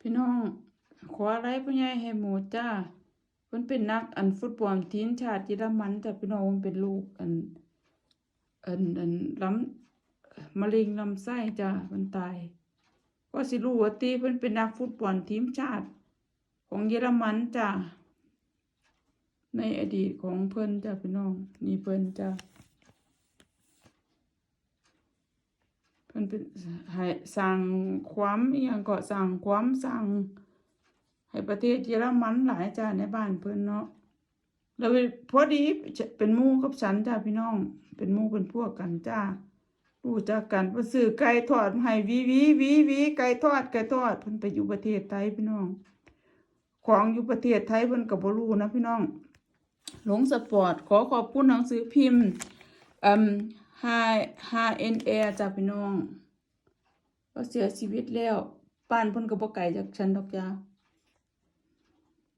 พี่น้องขออะไรพ่อใหญ่ให้หมูจ้าเพิ่นเป็นนักอันฟุตบอลทีมชาติเยอรมันจ้ะพี่น้องเพิ่นเป็นลูกอันอันอันลำมะเร็งลำไส้จ้ะเพิ่นตาย ก็สิรู้ว่าติเพิ่นเป็นนักฟุตบอลทีมชาติ ของเยอรมันจ้ะในอดีตของเพิ่นจ้ะพี่น้องนี่เพิ่นจ้ะ เพิ่นเป็นให้สร้างความอีหยังก็สร้างความสร้างให้ประเทศเยอรมันหลายจ้าในบ้านเพิ่นเนาะแล้วพอดีเป็นมู่กับฉันจ้าพี่น้อง เป็นมู่เป็นพวกกันจ้ารู้จักกันเพิ่นซื้อไก่ทอดมาให้วีวีวีวีไก่ทอดไก่ทอดเพิ่นไปอยู่ประเทศไทยพี่น้อง ของอยู่ประเทศไทยเพิ่นก็บ่รู้นะพี่น้องหลงสปอร์ตขอขอบคุณหนังสือพิมพ์ อืม HNA จ้าพี่น้อง ก็เสียชีวิตแล้วป้านเพิ่นก็บ่ไกลจากฉันดอกจ้า